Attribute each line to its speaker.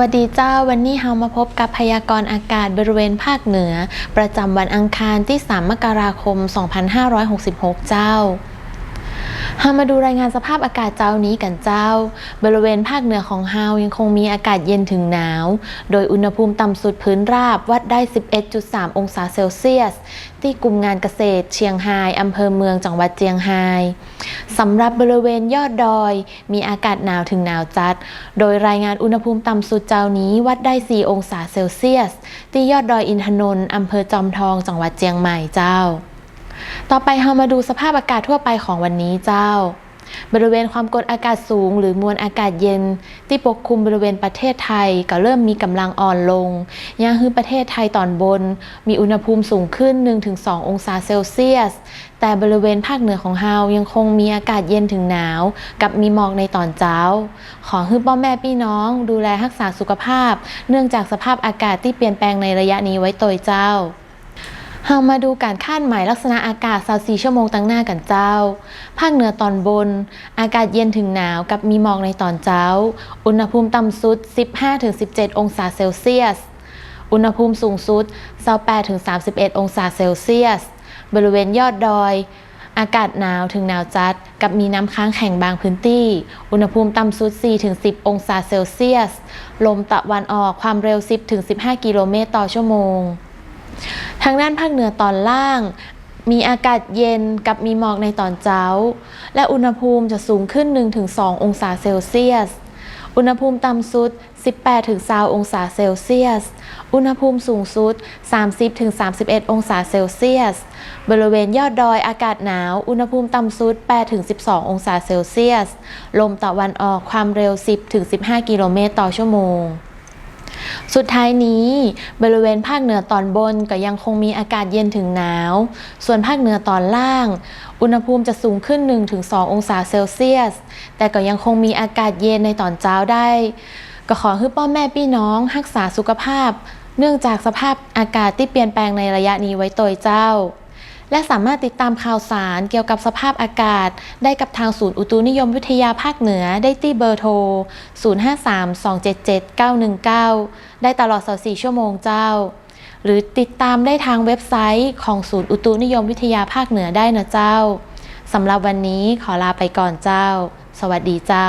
Speaker 1: วัสดีเจ้าวันนี้เรามาพบกับพยากรณ์อากาศบริเวณภาคเหนือ ประจำวันอังคารที่ 3 มกราคม 2566 เจ้าเรามาดูรายงานสภาพอากาศเจ้านี้กันเจ้า บริเวณภาคเหนือของเฮายังคงมีอากาศเย็นถึงหนาว โดยอุณหภูมิต่ำสุดพื้นราบวัดได้ 11.3 องศาเซลเซียส ที่กลุ่มงานเกษตรเชียงไฮ้อำเภอเมืองจังหวัดเจียงไฮ้ สำหรับบริเวณยอดดอย มีอากาศหนาวถึงหนาวจัด โดยรายงานอุณหภูมิต่ำสุดเจ้านี้วัดได้ 4 องศาเซลเซียส ที่ยอดดอยอินทนนท์อำเภอจอมทองจังหวัดเจียงใหม่เจ้า ต่อไปเรามาดูสภาพอากาศทั่วไปของวันนี้เจ้า บริเวณความกดอากาศสูง หรือมวลอากาศเย็น ที่ปกคลุมบริเวณประเทศไทยก็เริ่มมีกำลังอ่อนลงย่างคือประเทศไทยตอนบน มีอุณหภูมิสูงขึ้น 1-2 องศาเซลเซียส แต่บริเวณภาคเหนือของเฮายังคงมีอากาศเย็นถึงหนาว กับมีหมอกในตอนเช้า ขอให้พ่อแม่พี่น้องดูแลรักษาสุขภาพ เนื่องจากสภาพอากาศที่เปลี่ยนแปลงในระยะนี้ไว้โดยเจ้า เรามาดูการคาดหมายลักษณะอากาศ24ชั่วโมงตั้งหน้ากันเจ้า ภาคเหนือตอนบน อากาศเย็นถึงหนาวกับมีหมอกในตอนเช้า อุณหภูมิต่ำสุด 15-17 องศาเซลเซียส อุณหภูมิสูงสุด 28-31 องศาเซลเซียส บริเวณยอดดอย อากาศหนาวถึงหนาวจัด กับมีน้ำค้างแข็งบางพื้นที่ อุณหภูมิต่ำสุด 4-10 องศาเซลเซียส ลมตะวันออกความเร็ว 10-15 กิโลเมตรต่อชั่วโมง ทางด้านภาคเหนือตอนล่าง มีอากาศเย็นกับมีหมอกในตอนเช้า และอุณหภูมิจะสูงขึ้น 1-2 องศาเซลเซียส อุณหภูมิต่ำสุด 18-20 องศาเซลเซียส อุณหภูมิสูงสุด 30-31 องศาเซลเซียส บริเวณยอดดอยอากาศหนาว อุณหภูมิต่ำสุด 8-12 องศาเซลเซียส ลมตะวันออกความเร็ว 10-15 กิโลเมตรต่อชั่วโมง สุดท้ายนี้บริเวณภาคเหนือตอนบนก็ยังคงมีอากาศเย็นถึงหนาว ส่วนภาคเหนือตอนล่าง อุณหภูมิจะสูงขึ้น 1-2 องศาเซลเซียส แต่ก็ยังคงมีอากาศเย็นในตอนเช้าได้ ก็ขอให้พ่อแม่พี่น้องรักษาสุขภาพ เนื่องจากสภาพอากาศที่เปลี่ยนแปลงในระยะนี้ไว้ตัวเจ้า และสามารถติดตามข่าวสารเกี่ยวกับสภาพอากาศ ได้กับทางศูนย์อุตุนิยมวิทยาภาคเหนือได้ที่เบอร์โทร 053277-919 ได้ตลอด 24 ชั่วโมงเจ้า หรือติดตามได้ทางเว็บไซต์ของศูนย์อุตุนิยมวิทยาภาคเหนือได้นะเจ้าสำหรับวันนี้ขอลาไปก่อนเจ้า สวัสดีเจ้า